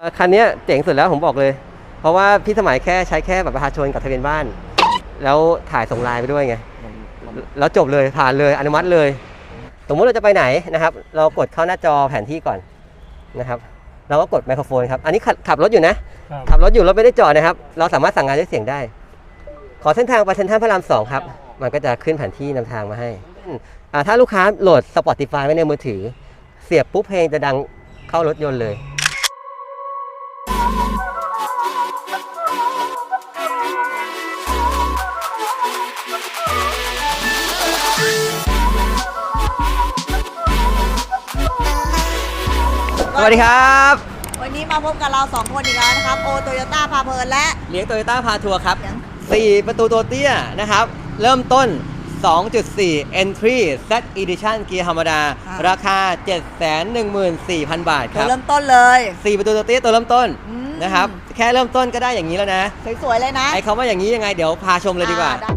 เอ่อคันเนี้ยเจ๋งสุดแล้วผมบอกเลย เพราะว่าพี่สมัยแค่ใช้แค่บัตรประชาชนกับทะเบียนบ้าน แล้วถ่ายส่งไลน์ไปด้วยไง แล้วจบเลยผ่านเลยอนุมัติเลย สมมติเราจะไปไหนนะครับ เรากดเข้าหน้าจอแผนที่ก่อนนะครับ เราก็กดไมโครโฟนครับ อันนี้ขับขับรถอยู่นะครับขับรถอยู่รถไม่ได้จอดนะครับ เราสามารถสั่งงานด้วยเสียงได้ ขอเส้นทางไปเซ็นทรัลพระรามสองครับ มันก็จะขึ้นแผนที่นำทางมาให้อืมอ่าถ้าลูกค้าโหลด Spotify ไว้ในมือถือ เสียบปุ๊บเพลงจะดังเข้ารถยนต์เลย สวัสดีครับ วันนี้มาพบกับเราสองคนอีกแล้วนะครับโอโตโยต้าพาเพลินและ เลี้ยงโตโยต้าพาทัวร์ครับเลี้ยง4ประตูตัวเตี้ยนะครับ เริ่มต้น 2.4 Entry Z Edition เกียร์ธรรมดา ราคา 714,000 บาทคตัวรับ เริ่มต้นเลย 4 ประตูตัวเตี้ยตัวเริ่มต้น อืม นะครับแค่เริ่มต้นก็ได้อย่างนี้แล้วนะสวยๆเลยนะไอ้คำว่าอย่างนี้ยังไงเดี๋ยวพาชมเลยดีกว่า อ่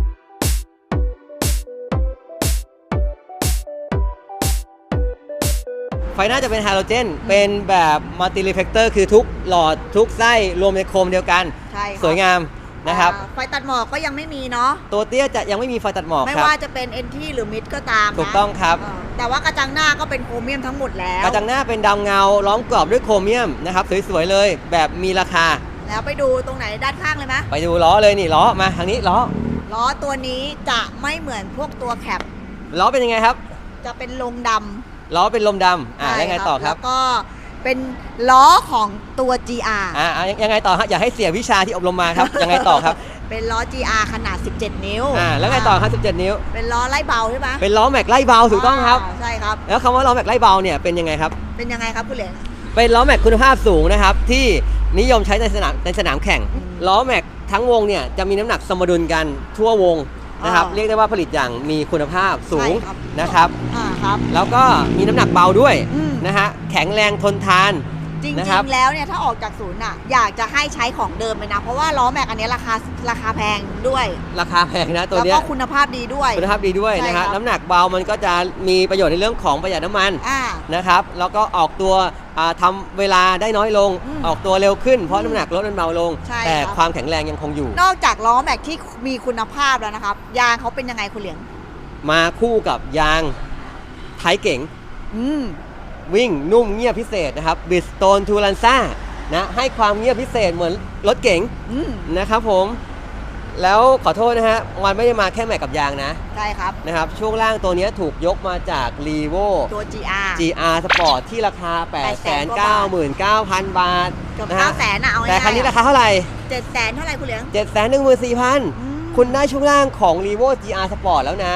ไไฟหน้าจะเป็นไฮโดรเจน เป็นแบบมัลติรีเฟกเตอร์คือทุกหลอดทุกไส้รวมในโคมเดียวกัน ใช่ครับสวยงามนะครับ อ่าไฟตัดหมอกก็ยังไม่มีเนาะตัวเตี้ยจะยังไม่มีไฟตัดหมอกไม่ครับ ว่าจะเป็นเอ็นทีหรือมิดก็ตามนะถูกต้องครับอ่า แต่ว่ากระจังหน้าก็เป็นโครเมียมทั้งหมดแล้ว กระจังหน้าเป็นดำเงาล้อมกรอบด้วยโครเมียมนะครับสวยๆเลยแบบมีราคา แล้วไปดูตรงไหนด้านข้างเลยไหมไปดูล้อเลยนี่ล้อมาทางนี้ล้อล้อตัวนี้จะไม่เหมือนพวกตัวแคปล้อเป็นยังไงครับ จะเป็นลงดำล้อเป็นลมดำอ่าใช่แล้วไงต่อครับแล้วก็เป็นล้อของตัว GR อ่าอ่ายังยังไงต่อฮะอย่าให้เสียวิชาที่อบรมมาครับยังไงต่อครับ เป็นล้อ GR ขนาด 17 นิ้วอ่าแล้วไงต่อครับ 17 นิ้ว เป็นล้อไล่เบาใช่ไหมเป็นล้อแม็กไล่เบาถูกต้องครับาใช่ครับ แล้วคำว่าล้อแม็กไล่เบาเนี่ยเป็นยังไงครับ เป็นยังไงครับคุณเหลียงเป็นล้อแม็กคุณภาพสูงนะครับ ที่นิยมใช้ในสนามในสนามแข่งอืมล้อแม็กทั้งวงเนี่ยจะมีน้ำหนักสมดุลกันทั่ววงนะครับ อ่าเรียกได้ว่าผลิตอย่างมีคุณภาพสูงใช่ครับ นะครับ อ่าครับ แล้วก็มีน้ำหนักเบาด้วยอืม นะฮะแข็งแรงทนทาน จริงนะครับ ๆ แล้วเนี่ยถ้าออกจากศูนย์อะอยากจะให้ใช้ของเดิมเลยนะ เพราะว่าล้อแม็กอันเนี้ยราคาราคาแพงด้วย ราคาแพงนะตัวแล้วเนี้ก็ยคุณภาพดีด้วย คุณภาพดีด้วยใช่นะครัฮะบน้ำหนักเบามันก็จะมีประโยชน์ในเรื่องของประหยัดน้ำมันอ่า นะครับแล้วก็ออกตัวอ่าทำาเวลาได้น้อยลง อืมออกตัวเร็วขึ้นเพราะน้ำหนักรถมันเบาลง ใช่แต่ครับ ความแข็งแรงยังคงอยู่ นอกจากล้อแม็กที่มีคุณภาพแล้วนะครับ ยางเขาเป็นยังไงคุณเหลียง มาคู่กับยางไทยเก๋งอืม วิ่งนุ่มเงียบพิเศษนะครับบิสโตนทูลันซ่านะให้ความเงียบพิเศษเหมือนรถเก๋งอืมนะครับผม แล้วขอโทษนะฮะมันไม่ได้มาแค่แม็กกับยางนะใช่ครับ นะครับช่วงล่างตัวเนี้ยถูกยกมาจาก r e v o ตัว GR GR Sport ที่ราคา 899,000 บาทเกือบนะเก้าฮะแสนอะเอาง่ายๆแต่คันนี้ราคาเท่าไหร่ เจ็ดแสนเท่าไหร่คุณเหลียง714,000อืมคุณได้ช่วงล่างของ r e v o GR Sport แล้วนะ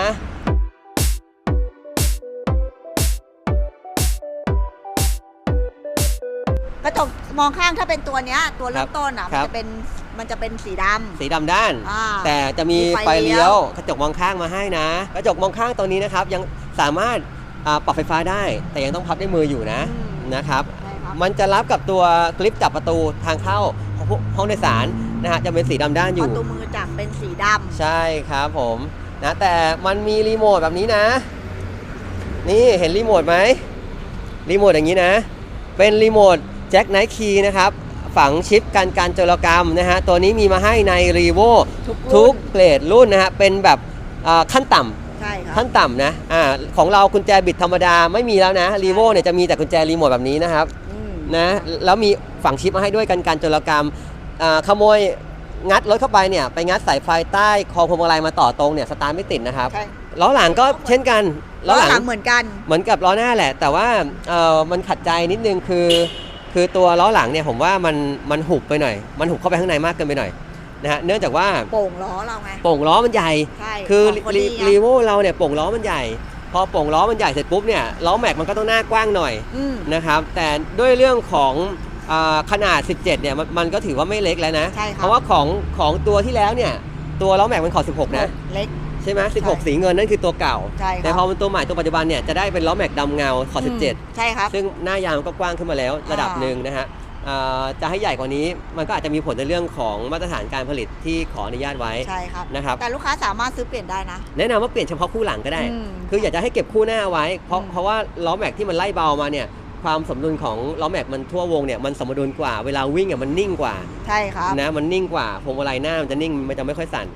กระจกมองข้างถ้าเป็นตัวเนี้ยตัวเริ่ครัมบต้นอะคมันรับจะเป็นมันจะเป็นสีดำ สีดำด้าน อ่าแต่จะมีมีไฟไฟเลี้เลี้ยยว ว กระจกมองข้างมาให้นะ กระจกมองข้างตัวนี้นะครับ ยังสามารถอ่าปรับไฟฟ้าได้ แต่ยังต้องพับด้วยมืออยู่นะอืมนะครับ ใช่ครับ มันจะรับกับตัวคลิปจับประตูทางเข้าของพวกห้องโดยสารนะฮะจะเป็นสีดำด้านอพยู่อตัวมือจับเป็นสีดำใช่ครับผมนะแต่มันมีรีโมทแบบนี้นะ นี่เห็นรีโมทไหมรีโมทอย่างนี้นะ เป็นรีโมท แจ็คไนท์คีนะครับฝังชิปกันการโจรกรรมนะฮะตัวนี้มีมาให้ในรีโวทุกทุรุ่กนเกรดรุ่นนะฮะเป็นแบบอ่าขั้นต่ำใช่ครับขั้นต่ำนะอ่าของเรากุญแจบิดธรรมดาไม่มีแล้วนะรีโวเนี่ยจะมีแต่กุญแจรีโมทแบบนี้นะครับอืมนะแล้วมีฝังชิปมาให้ด้วยกันการโจรกรรมอ่าขโมยงัดรถเข้าไปเนี่ยไปงัดสายไฟใต้คอพวงมาลัยมาต่อตรงเนี่ยสตาร์ทไม่ติดนะครับใช่ล้อหลังก็เช่นกันล้อหลังเหมือนกัน เหมือนกับล้อหน้าแหละ แต่ว่าเอ่อมันขัดใจนิดนึงคือ คือตัวล้อหลังเนี่ยผมว่ามันมันหุบไปหน่อย มันหุบเข้าไปข้างในมากเกินไปหน่อยนะฮะเนื่องจากว่าโป่งล้อเราไงโป่งล้อมันใหญ่ ใช่คือของรีดีไงรีโวเราเนี่ยโป่งล้อมันใหญ่ พอโป่งล้อมันใหญ่เสร็จปุ๊บเนี่ยล้อแม็กมันก็ต้องหน้ากว้างหน่อยอืมนะครับแต่ด้วยเรื่องของอาขนาด 17เนี่ยมันมันก็ถือว่าไม่เล็กแล้วนะ ใช่ครับเพราะว่าของของตัวที่แล้วเนี่ยตัวล้อแม็กมันขอ 16 นะ เล็ก ใช่ไหมใช่16สีเงินนั่นคือตัวเก่า ใช่ครับแต่พอเป็นตัวใหม่ตัวปัจจุบันเนี่ยจะได้เป็นล้อแม็กดำเงาขอมใช่ครับ17ซึ่งหน้ายางมันก็กว้างขึ้นมาแล้วระดับอ่าหนึ่งนะฮะอ่าจะให้ใหญ่กว่านี้มันก็อาจจะมีผลในเรื่องของมาตรฐานการผลิตที่ขออนุญาตไว้ใช่ครับ นะครับแต่ลูกค้าสามารถซื้อเปลี่ยนได้นะ แนะนำว่าเปลี่ยนเฉพาะคู่หลังก็ได้ อืมคืออยากจะให้เก็บคู่หน้าไว้ เพราะอืม เพราะว่าล้อแม็กที่มันไล่เบามาเนี่ยความสมดุลของล้อแม็กมันทั่ววงเนี่ยมันสมดุลกว่าเวลาวิ่งอะมันนิ่งกว่าใช่ครับ นะมันนิ่งกว่าพวงมาลัยหน้ามันจะนิ่งมันจะไม่ค่อยสั่น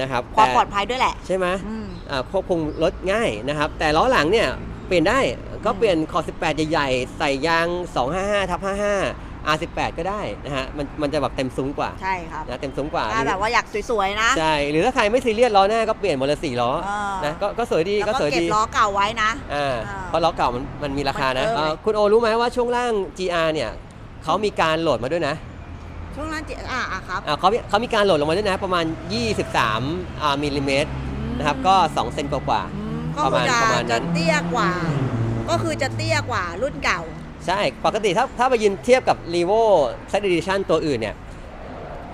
นะครับความแต่ปลอดภัยด้วยแหละ ใช่ไหมอืมอ่าควบคุมรถง่ายนะครับ แต่ล้อหลังเนี่ยเปลี่ยนได้ก็เปลี่ยนคอ18 ใหญ่ๆ ใส่ยาง 255ทับ55 R18 ก็ได้นะฮะมันมันจะแบบเต็มซุ้มกว่าใช่ครับนะเต็มซุ้มกว่าถ้าแบบว่าอยากสวยๆนะใช่หรือถ้าใครไม่ซีเรียสล้อหน้าก็เปลี่ยนหมดเลยสี่ล้อเออนะก็ก็สวยดีแล้วก็ก็สวยเก็บดีล้อเก่าไว้นะอ่าอ่าเพราะล้อเก่ามันมันมีราคานะมันเออเอ่อคุณโอรู้ไหมว่าช่วงล่าง GR เนี่ยเขามีการโหลดมาด้วยนะ ช่วงนั้นจิอ่าอะครับ อ่าเขามีเขามีการโหลดลงมาด้วยนะประมาณ 23อ่ามิลลิเมตรนะครับก็ 2 เซนกว่า อืมก็ประคืมาณอจะประมาณนั้จะน เตี้ยกว่า ก็คือจะเตี้ยกว่ารุ่นเก่า ๆใช่ ปกติถ้าถ้าไปยืนเทียบกับ r e v o s e t Edition ตัวอื่นเนี่ย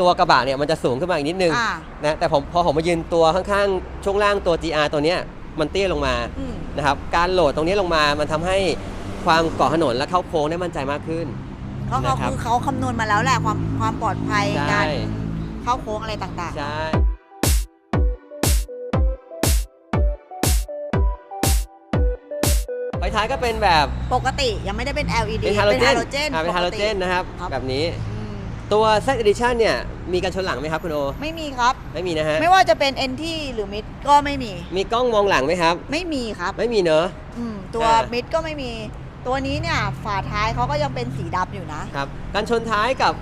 ตัวกระบะเนี่ยมันจะสูงขึ้นมาอีกนิดนึงอ่า นะแต่ผมพอผมมายืนตัวข้างๆ ช่วงล่างตัว GR ตัวเนี้ยมันเตี้ยลงมา อืมนะครับการโหลดตรงนี้ลงมา มันทำให้ความเกาะถนนและเข้าโค้งได้มั่นใจมากขึ้น ก็เขานะครับ คือเขาคำนวณมาแล้วแหละความความปลอดภัยใช่ การเข้าโค้งอะไรต่างใช่ ไฟท้ายก็เป็นแบบ ๆ ปกติยังไม่ได้เป็น LED เป็นฮาโลเจนโลเจนอ่าเป็นฮาโลเจนนะครับ ครับ แบบนี้ อืมตัว Z Edition เนี่ย มีกันชนหลังไหมครับคุณโอ ไม่มีครับ ไม่มีนะฮะ ไม่ว่าจะเป็น NT หรือ Mid ก็ไม่มี มีกล้องมองหลังไหมครับ ไม่มีครับ ไม่มีเนอะ อืม ตัว อ่า Mid ก็ไม่มี ตัวนี้เนี่ยฝาท้ายเขาก็ยังเป็นสีดำอยู่นะ ครับกันชนท้ายกับ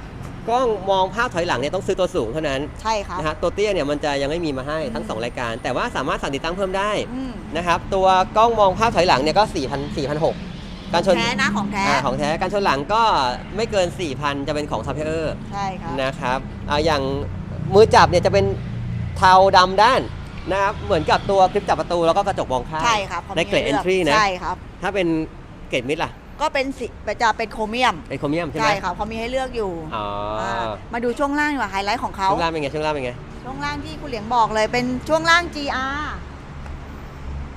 กล้องมองภาพถอยหลังเนี่ยต้องซื้อตัวสูงเท่านั้นใช่ครับนะฮะตัวเตี้ยเนี่ยมันจะยังไม่มีมาให้ทั้งอืมสองรายการ แต่ว่าสามารถสั่งติดตั้งเพิ่มได้อืมนะครับตัวกล้องมองภาพถอยหลังเนี่ยก็4,000 4,600การชนแท้นะของแท้อ่าของแท้การชนหลังก็ไม่เกิน 4,000 จะเป็นของซัพพลายเออร์ใช่ครับนะครับอ่าอย่างมือจับเนี่ยจะเป็นเทาดำด้านนะครับเหมือนกับตัวคลิปจับประตูแล้วก็กระจกมองข้าง ใช่ครับขาในเกรดมีให้ลื entry นะ ใช่ครับ ถ้าเป็น เกรดมิดล่ะ ก็เป็นสีจะเป็นโครเมียม เป็นโครเมียมใช่ไหมใช่ครับเขามีให้เลือกอยู่อ๋ออามาดูช่วงล่างดีกว่าไฮไลท์ของเขาช่วงล่างเป็นไงช่วงล่างเป็นไง ช่วงล่างที่คุณเหลียงบอกเลยเป็นช่วงล่าง GR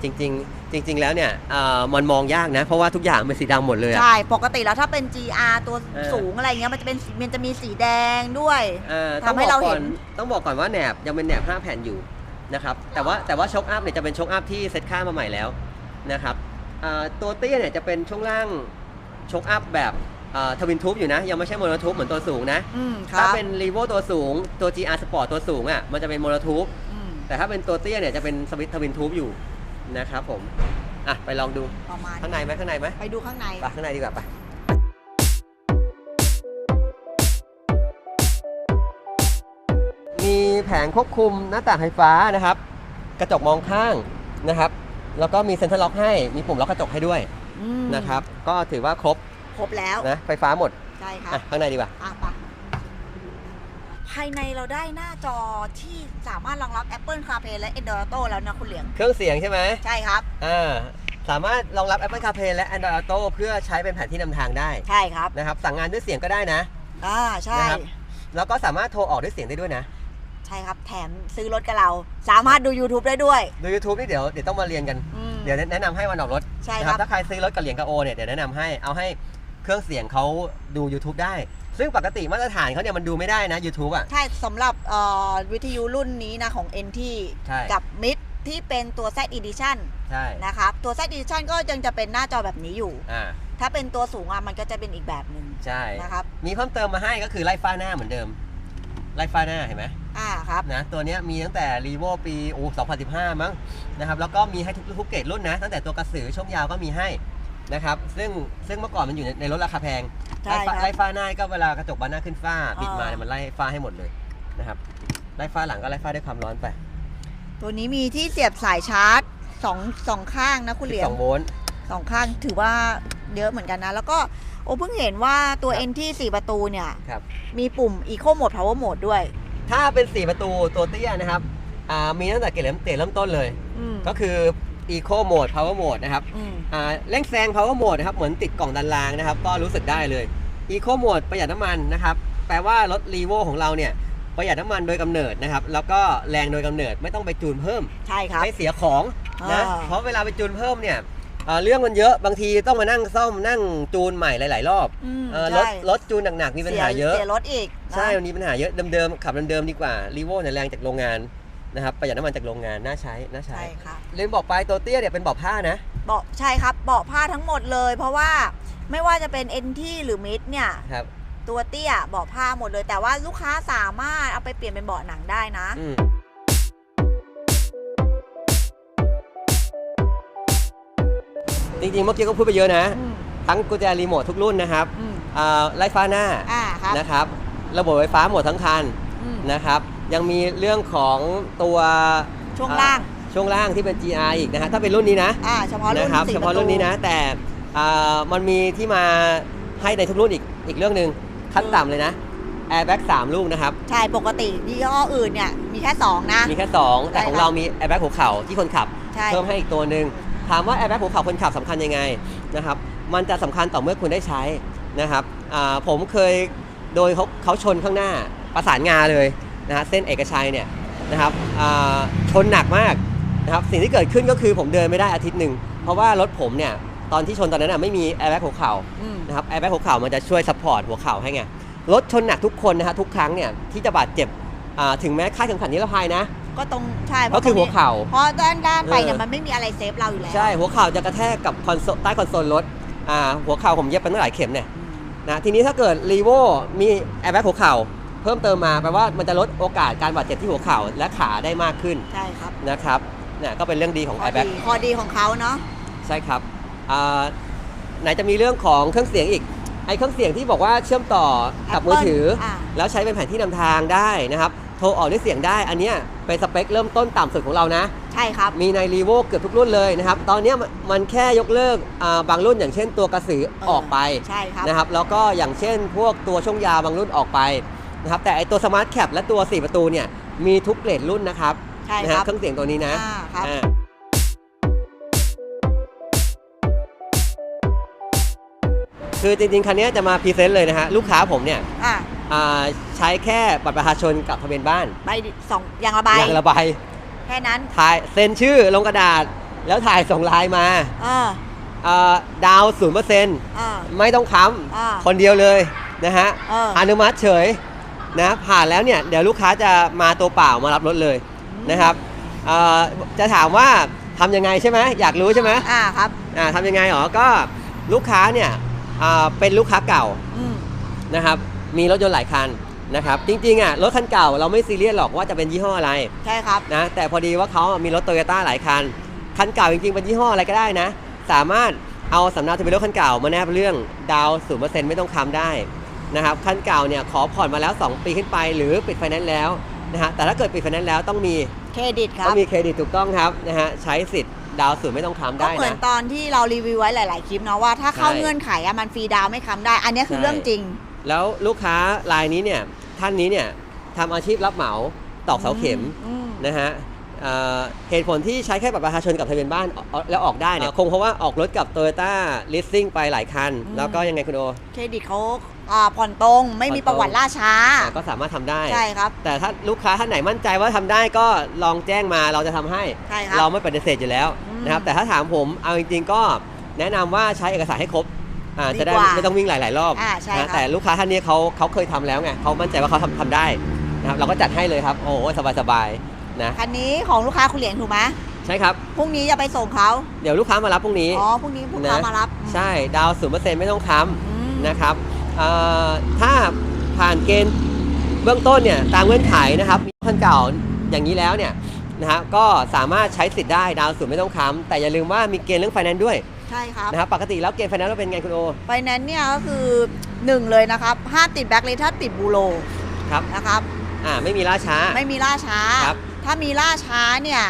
จริงๆ จริง ๆ แล้วเนี่ยเอ่อมันมองยากนะ เพราะว่าทุกอย่างเป็นสีดำหมดเลยอะ ใช่ ปกติแล้วถ้าเป็น GR ตัวเออ สูงอะไรเงี้ยมันจะเป็นสีมันจะมีสีแดงด้วย เอ่อทำให้เราเห็น ต้องบอกก่อนต้องบอกก่อนว่าแหนบยังเป็นแหนบ 5 แผ่นอยู่นะครับแต่ว่าแต่ว่าช็อคอัพเนี่ยจะเป็นช็อคอัพที่เซตค่ามาใหม่แล้วนะครับเอ่อ ตัวเตี้ยเนี่ยจะเป็นช่วงล่างช็อคอัพแบบทวินทูบอยู่นะ ยังไม่ใช่โมโนทูบเหมือนตัวสูงนะอืมคถ้ารับเป็นรีโวตัวสูงตัว GR Sport ตัวสูงอะมันจะเป็นโมโนทูบอืมแต่ถ้าเป็นตัวเตี้ยเนี่ยจะเป็นสวิตทวินทูบอยู่นะครับผมอะไปลองดูประมาณข้างในไหมข้างในไหมไปดูข้างในไปข้างในดีกว่าไปมีแผงควบคุมหน้าต่างไฟฟ้านะครับ กระจกมองข้างนะครับ แล้วก็มีเซ็นทรัลล็อกให้ มีปุ่มล็อกกระจกให้ด้วยอืมนะครับ ก็ถือว่าครบครบแล้ว นะ ไฟฟ้าหมดใช่ครัอะบข้างในดีกว่า อะไปะภายในเราได้หน้าจอที่สามารถรองรับ Apple CarPlay และ Android Auto แล้วนะคุณเหลียง เครื่องเสียงใช่ไหมใช่ครับ อ่า สามารถรองรับ Apple CarPlay และ Android Auto เพื่อใช้เป็นแผนที่นำทางได้ใช่ครับ นะครับ สั่งงานด้วยเสียงก็ได้นะ อ่า ใช่ นะครับ แล้วก็สามารถโทรออกด้วยเสียงได้ด้วยนะ ใช่ครับ แถมซื้อรถกับเรา สามารถดู YouTube ได้ด้วย ดู YouTube นี่เดี๋ยวเดี๋ยวต้องมาเรียนกัน อืม เดี๋ยวแนะนำให้วันออกรถใช่นะครับถ้าใครซื้อรถกับเหรียญกับโอเนี่ยเดี๋ยวแนะนำให้เอาให้เครื่องเสียงเขาดู YouTube ได้ ซึ่งปกติมาตรฐานเขาเนี่ยมันดูไม่ได้นะ YouTube อะ ใช่สำหรับเอ่อวิทยุรุ่นนี้นะของ NT ใช่ กับ MID ที่เป็นตัว Z Edition ใช่นะครับตัว Z Edition ก็ยังจะเป็นหน้าจอแบบนี้อยู่ อ่าถ้าเป็นตัวสูงอะมันก็จะเป็นอีกแบบหนึ่งใช่ นะครับ มีเพิ่มเติมมาให้ก็คือไล่ฟ้าหน้าเหมือนเดิม ไล่ฟ้าหน้าเห็นไหม อ่าครับนะตัวเนี้ยมีตั้งแต่ r ีโวปีโอ้2015 มั้งนะครับแล้วก็มีให้ทุกทุกเกรดรุ่นนะ ตั้งแต่ตัวกระสือช่วงยาวก็มีให้นะครับซึ่งซึ่งเมื่อก่อนมันอยู่ในในรถราคาแพงใช่ไล่ฟ้าครับ ไล่ฟ้าหน้าก็เวลากระจกบานหน้าขึ้นฟ้าบิดมาอ่าเนี่ยมันไล่ฟ้าให้หมดเลยนะครับไล่ฟ้าหลังก็ไล่ฟ้าด้วยความร้อนไปตัวนี้มีที่เสียบสายชาร์จสองสองข้างนะคุณเหลียง2โวลต์ สองข้างถือว่าเยอะเหมือนกันนะ แล้วก็โอ้เพิ่งเห็นว่าตัว ครับ NT 4 ประตูเนี่ย ครับ มีปุ่ม Eco Mode Power Mode ด้วย ถ้าเป็น 4 ประตูตัวเตี้ยนะครับอ่ามีตั้งแต่เกรดเริ่มเตะเริ่มต้นเลย อืมก็คือ Eco Mode Power Mode นะครับอืมอ่าเร่งแซง Power Mode นะครับเหมือนติดกล่องดันรางนะครับ ก็รู้สึกได้เลย Eco Mode ประหยัดน้ำมันนะครับ แปลว่ารถ r ีโวของเราเนี่ยประหยัดน้ำมันโดยกำเนิดนะครับ แล้วก็แรงโดยกำเนิดไม่ต้องไปจูนเพิ่ม ใช่ครับ ไม่เสียของนะ อ่า เพราะเวลาไปจูนเพิ่มเนี่ย อ่าเรื่องมันเยอะบางทีต้องมานั่งซ่อมนั่งจูนใหม่หลาย ๆ รอบอืมเอ่อรใช่ถรถจูนหนักๆมีปัญหาเยอะ เสียรถอีกนะใช่มันมีปัญหาเยอะเดิมๆขับเดิมๆดีกว่ารีโวเนี่ยแรงจากโรงงานนะครับประหยัดน้ำมันจากโรงงานน่าใช้น่าใช้ใช่ครับลืมบอกไปตัวเตี้ยเนี่ยเป็นเบาะผ้านะ เบาะใช่ครับเบาะผ้าทั้งหมดเลย เพราะว่าไม่ว่าจะเป็นเอ็นที่หรือมิดเนี่ย ครับตัวเตี้ยเบาะผ้าหมดเลย แต่ว่าลูกค้าสามารถเอาไปเปลี่ยนเป็นเบาะหนังได้นะ อืม จริงๆ เมื่อกี้ก็พูดไปเยอะนะ อืม ทั้งกุญแจรีโมททุกรุ่นนะครับอืมอ่าไล่ฟ้าหน้าอ่าครับนะครับ ระบบไฟฟ้าหมดทั้งคันอืม นะครับ ยังมีเรื่องของตัวช่วงล่าง อ่ช่วงล่างที่เป็น GR อีกนะฮะถ้าเป็นรุ่นนี้นะอ่าเฉพาะรุ่นนะครับสี่เฉพาะรุ่นนี้นะ แต่อ่ามันมีที่มาให้ในทุกรุ่นอีกอีกเรื่องหนึ่งขั้นต่ำเลยนะ Airbag 3ลูกนะครับ ใช่ปกติยี่ห้ออื่นเนี่ยมีแค่สองนะ มีแค่ 2 แต่ของใช่ครับเรามี Airbag หัวเข่าที่คนขับ ใช่ เพิ่มให้อีกตัวหนึ่ง ถามว่า Airbag หัวเข่าคนขับสำคัญยังไงนะครับมันจะสำคัญต่อเมื่อคุณได้ใช้นะครับอ่าผมเคยโดยเขาเขาชนข้างหน้าประสานงาเลยนะฮะเส้นเอกชัยเนี่ยนะครับอ่าชนหนักมากนะครับสิ่งที่เกิดขึ้นก็คือผมเดินไม่ได้อาทิตย์หนึ่งเพราะว่ารถผมเนี่ยตอนที่ชนตอนนั้นน่ะไม่มี Airbag หัวเข่าอืมนะครับแอร์แบ็กหัวเข่ามันจะช่วยซัพพอร์ตหัวเข่าให้ไงรถชนหนักทุกคนนะฮะทุกครั้งเนี่ยที่จะบาดเจ็บอ่าถึงแม้ค่าดเข็มขัดนิรภัยนะ ก็ตรงใช่ก็คือหัวเข่า เพราะด้านด้านไปเนี่ยเออมันไม่มีอะไรเซฟเราอยู่แล้วใช่หัวเข่าจะกระแทกกับคอนโซลใต้คอนโซลรถอ่าหัวเข่าผมเย็บไปตั้งหลายเข็มเนี่ยอืมนะทีนี้ถ้าเกิดรีโวมีแอร์แบ็กหัวเข่าเพิ่มเติมมาแปลว่ามันจะลดโอกาสการบาดเจ็บที่หัวเข่าและขาได้มากขึ้นใช่ครับนะครับเนี่ยก็เป็นเรื่องดีของข้แออร์แบ็กดีข้อดีของเขาเนาะใช่ครับอ่าไหนจะมีเรื่องของเครื่องเสียงอีกไอ้เครื่องเสียงที่บอกว่าเชื่อมต่อกับมือถืออ่าแล้วใช้เป็นแผนที่นำทางได้นะครับ โทรออกด้วยเสียงได้ อันเนี้ยเป็นสเปคเริ่มต้นต่ำสุดของเรานะ ใช่ครับ มีในรีโวเกือบทุกรุ่นเลยนะครับ ตอนเนี้ยมันมันแค่ยกเลิกอ่าบางรุ่นอย่างเช่นตัวกระสือเออออกไปใช่ครับนะครับ แล้วก็อย่างเช่นพวกตัวช่วงยาวบางรุ่นออกไปนะครับแต่ไอตัวสมาร์ทแคปและตัว 4 ประตูเนี่ยมีทุกเกรดรุ่นนะครับใช่นะคฮะรับเครื่องเสียงตัวนี้นะอ่าครับอ่าคือจริงๆ คันนี้จะมาพรีเซนต์เลยนะฮะลูกค้าผมเนี่ย อ่าอ่าใช้แค่บัตรประชาชนกับทะเบียนบ้านใบสองอย่างละใบอย่างละใบแค่นั้นถ่ายเซ็นชื่อลงกระดาษ แล้วถ่ายส่งไลน์มาเอออ่าดาวศูนย์เปอร์เซ็นต์เออ ไม่ต้องค้อ่าำคนเดียวเลยนะฮะเอออนุมัติเฉยนะผ่านแล้วเนี่ยเดี๋ยวลูกค้าจะมาตัวเปล่ามารับรถเลยนะครับอ่าจะถามว่าทำยังไงใช่ไหมอยากรู้ใช่ไหม อ่าครับ อ่าทำยังไงหรอ ก็ลูกค้าเนี่ยอ่าเป็นลูกค้าเก่าอืมนะครับ มีรถยนต์หลายคันนะครับจริงๆอะรถคันเก่าเราไม่ซีเรียสหรอกว่าจะเป็นยี่ห้ออะไรใช่ครับ นะแต่พอดีว่าเขามีรถโตโยต้าหลายคัน คันเก่าจริงๆเป็นยี่ห้ออะไรก็ได้นะ สามารถเอาสำเนาทะเบียนรถคันเก่ามาแนบเรื่องดาวศูนเปอร์เซ็นต์ไม่ต้องคำได้นะครับคันเก่าเนี่ยขอผ่อนมาแล้ว 2 ปีขึ้นไป หรือปิดไฟแนนซ์แล้วนะฮะแต่ถ้าเกิดปิดไฟแนนซ์แล้วต้องมีเครดิตครัต้บ องมีเครดิตถูกต้องครับนะฮะใช้สิทธิ์ดาวศูนย์ไม่ต้องคำก็ได้เหมือนนะ ตอนที่เรารีวิวไว้หลาย ๆ คลิปเนาะว่าถ้าเข้าใช่เงื่อนไขอะมันฟรีดาวน์ไม่ค้ำได้ อันเนี้ยคือใช่ เรื่องจริง แล้วลูกค้ารายนี้เนี่ยท่านนี้เนี่ยทำอาชีพรับเหมาตอกเสาเข็มอืม นะฮะเอ่อเหตุผลที่ใช้แค่บัตรประชาชนกับทะเบียนบ้านเอาแล้วออกได้เนี่ยคงเพราะว่าออกรถกับ t o y ยต้าลิสซิ่งไปหลายคัน อืม แล้วก็ยังไงคุณโอ เครดิตเขาอ่าผ่อนตรง ไม่มีผ่อนตรงประวัติล่าช้า อะก็สามารถทำได้ ใช่ครับ แต่ถ้าลูกค้าท่านไหนมั่นใจว่าทำได้ก็ลองแจ้งมาเราจะทำให้ ใช่ครับ เราไม่ปฏิเสธอยู่แล้วอืมนะครับแต่ถ้าถามผมเอาจริงๆก็แนะนำว่าใช้เอกสารให้ครบ อ่าดีจะได้กว่าไม่ต้องวิ่งหลายๆรอบอ่าใช่นะครับแต่ลูกค้าท่านนี้เขาเขาเคยทำแล้วไงเขามั่นใจว่าเขาทำทำได้นะครับเราก็จัดให้เลยครับ โอ้โหสบายๆนะคันนี้ของลูกค้าคุณเหลียงถูกไหมใช่ครับ พรุ่งนี้จะไปส่งเขาเดี๋ยวลูกค้ามารับพรุ่งนี้ อ๋อพรุ่งนี้ลูกค้านะ มารับใช่ดาวศูนย์เปอร์เซ็นต์ไม่ต้องค้อืมำนะครับเอ่อถ้าผ่านเกณฑ์เบื้องต้นเนี่ยตามเงื่อนไขนะครับมีคันเก่าอย่างนี้แล้วเนี่ยนะฮะก็สามารถใช้สิทธิ์ได้ดาวศูนย์ไม่ต้องค้ำแต่อย่าลืมว่ามีเกณฑ์เรื่องไฟแนนซ์ด้วย ใช่ครับ นะครับปกติแล้วเกณฑ์ไฟแนนซ์เราเป็นไงคุณโอไฟแนนซ์เนี่ยก็คือหนึ่งเลยนะครับห้ามติดแบ็คเลยถ้าติดบูโรครับนะครับ อ่าไม่มีล่าช้า ไม่มีล่าช้า ครับ ถ้ามีล่าช้าเนี่ย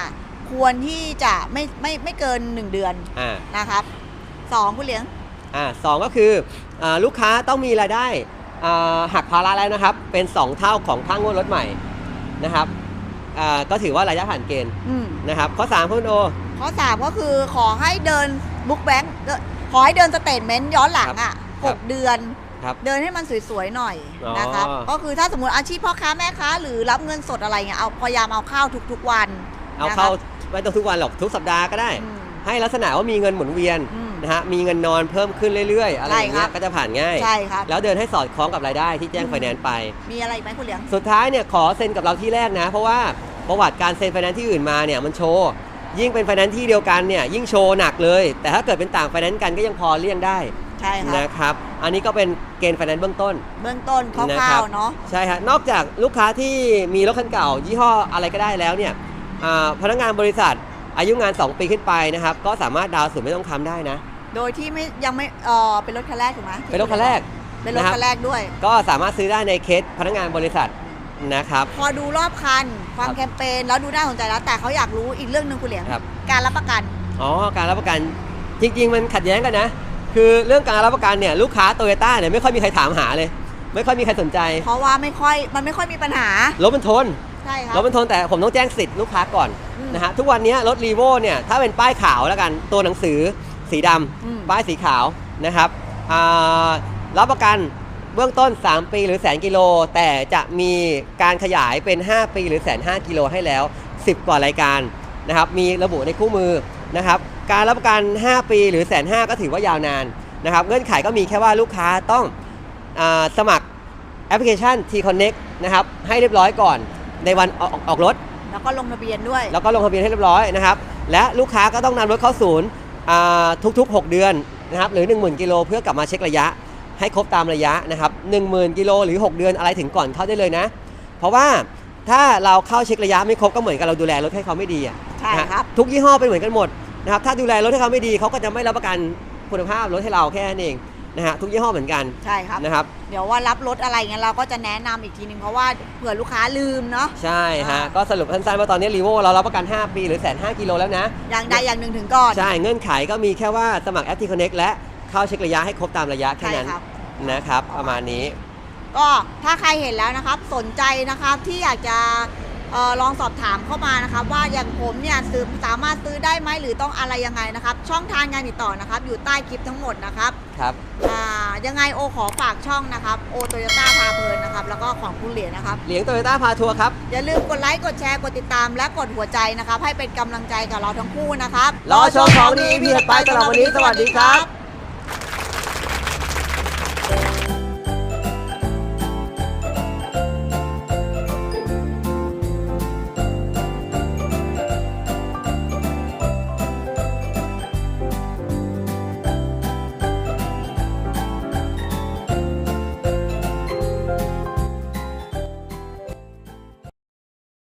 ควรที่จะไม่ไม่ไม่เกิน 1 เดือนอ่านะครับสองคุณเหลียง อ่าสองก็คืออาลูกค้าต้องมีรายได้อ่าหักภาระแล้วนะครับ เป็น 2 เท่าของค่างวดรถใหม่นะครับอ่าก็ถือว่ารายได้ผ่านเกณฑ์อืมนะครับข้อ3คุณโอ ข้อสามก็คือขอให้เดิน บุ๊กแบงค์ขอให้เดินสเตทเมนต์ย้อนหลังอะครัหบกเดือนครับเดินให้มันสวยๆหน่อยอ๋อนะครับก็คือถ้าสมมติอาชีพพ่อค้าแม่ค้า หรือรับเงินสดอะไรเงี้ยเอาพยายามเอาเข้าทุกๆวัน เอานะคเข้ารับไม่ต้องทุกวันหรอกทุกสัปดาห์ก็ได้อืมให้ลักษณะว่ามีเงินหมุนเวียนอืมนะฮะมีเงินนอนเพิ่มขึ้นเรื่อยๆ อะไรอย่างเงี้ใช่ครับยก็จะผ่านง่ายใช่ครับแล้วเดินให้สอดคล้องกับรายได้ที่แจ้งอืมไฟแนนซ์ไป มีอะไรอีกไหมคุณเหลียงสุดท้ายเนี่ยขอเซ็นกับเราที่แรกนะ เพราะว่าประวัติการเซ็นไฟแนนซ์ที่อื่นมาเนี่ยมันโชว์ ยิ่งเป็นไฟแนนซ์ที่เดียวกันเนี่ยยิ่งโชว์หนักเลย แต่ถ้าเกิดเป็นต่างไฟแนนซ์กันก็ยังพอเลี่ยงได้ใช่ครับนะครับอันนี้ก็เป็นเกณฑ์ไฟแนนซ์เบื้องต้น เบื้องต้นคนะร่าครับวๆเนาะใช่ฮะนอกจากลูกค้าที่มีรถคันเก่า ยี่ห้ออะไรก็ได้แล้วเนี่ยอ่าพนักงานบริษัทอายุงาน 2 ปีขึ้นไปนะครับก็สามารถดาวน์ศูนย์ไม่ต้องคำได้นะ โดยที่ไม่ยังไม่เออเป็นรถคันแรกถูกไหมเป็นรถคันแรกเป็นรถนะครับคันแรกด้วย ก็สามารถซื้อได้ในเคสพนักงานบริษัท นะครับ พอดูรอบคัน ความครับแคมเปญแล้วดูน่าสนใจแล้ว แต่เขาอยากรู้อีกเรื่องหนึ่งคุณเหลียงครับ การรับประกัน อ๋อ การรับประกันจริง ๆ มันขัดแย้งกันนะ คือเรื่องการรับประกันเนี่ยลูกค้าโตโยต้าเนี่ยไม่ค่อยมีใครถามหาเลย ไม่ค่อยมีใครสนใจเพราะว่าไม่ค่อยมันไม่ค่อยมีปัญหารถมันทนใช่ครับ รถมันทนแต่ผมต้องแจ้งสิทธิ์ลูกค้าก่อนอืมนะฮะทุกวันนี้รถรีโวเนี่ยถ้าเป็นป้ายขาวแล้วกันตัวหนังสือสีดำอืม ป้ายสีขาวนะครับอ่ารับประกัน เบื้องต้น 3 ปีหรือแสนกิโล แต่จะมีการขยายเป็น 5 ปีหรือแสนห้ากิโลให้แล้ว 10 กว่ารายการนะครับมีระบุในคู่มือนะครับการรับประกัน 5 ปีหรือแสนห้าก็ถือว่ายาวนานนะครับเงื่อนไขก็มีแค่ว่าลูกค้าต้องอาสมัครแอปพลิเคชัน T Connect นะครับให้เรียบร้อยก่อนในวันออกออกรถ แล้วก็ลงทะเบียนด้วย แล้วก็ลงทะเบียนให้เรียบร้อยนะครับและลูกค้าก็ต้องนำรถเข้าศูนย์อ่าทุกๆ 6 เดือนนะครับหรือ 10,000 กิโลเพื่อกลับมาเช็คระยะ ให้ครบตามระยะนะครับ10,000กิโลหรือ 6 เดือนอะไรถึงก่อนเข้าได้เลยนะ เพราะว่าถ้าเราเข้าเช็คระยะไม่ครบก็เหมือนกับเราดูแลรถให้เขาไม่ดีอะใช่นะฮะครับทุกยี่ห้อเป็นเหมือนกันหมดนะครับถ้าดูแลรถให้เขาไม่ดีเขาก็จะไม่รับประกันคุณภาพรถให้เราแค่นั้นเองนะฮะทุกยี่ห้อเหมือนกันใช่ครับนะครับ เดี๋ยวว่ารับรถอะไรเงี้ยเราก็จะแนะนำอีกทีนึงเพราะว่าเผื่อลูกค้าลืมเนาะใช่ฮะอ่าก็สรุปสั้นๆว่าตอนนี้รีโวเรารับประกัน 5 ปีหรือแสนห้ากิโลแล้วนะอย่างใดอย่างหนึ่งถึงก่อน ใช่เงื่อนไขก็มีแค่ว่าสมัครแอป T Connect และเข้าเช็คระยะให้ครบตามระยะแค่ใช่นั้นครับ นะครับ ประมาณนี้ ก็ถ้าใครเห็นแล้วนะครับ สนใจนะครับที่อยากจะเออลองสอบถามเข้ามานะครับ ว่าอย่างผมเนี่ยซื้อสามารถซื้อได้ไหมหรือต้องอะไรยังไงนะครับ ช่องทางการติดต่อนะครับ อยู่ใต้คลิปทั้งหมดนะครับครับอ่ายังไงโอขอฝากช่องนะครับโอโตโยต้าพาเพลินนะครับ แล้วก็ของคุณเหรียญนะครับ เหลียงโตโยต้าพาทัวร์ครับ อย่าลืมกดไลค์กดแชร์กดติดตามและกดหัวใจนะครับ ให้เป็นกำลังใจกับเราทั้งคู่นะครับ รอชมของดี EP ถัดไปสำหรับวันนี้สวัสดีครับ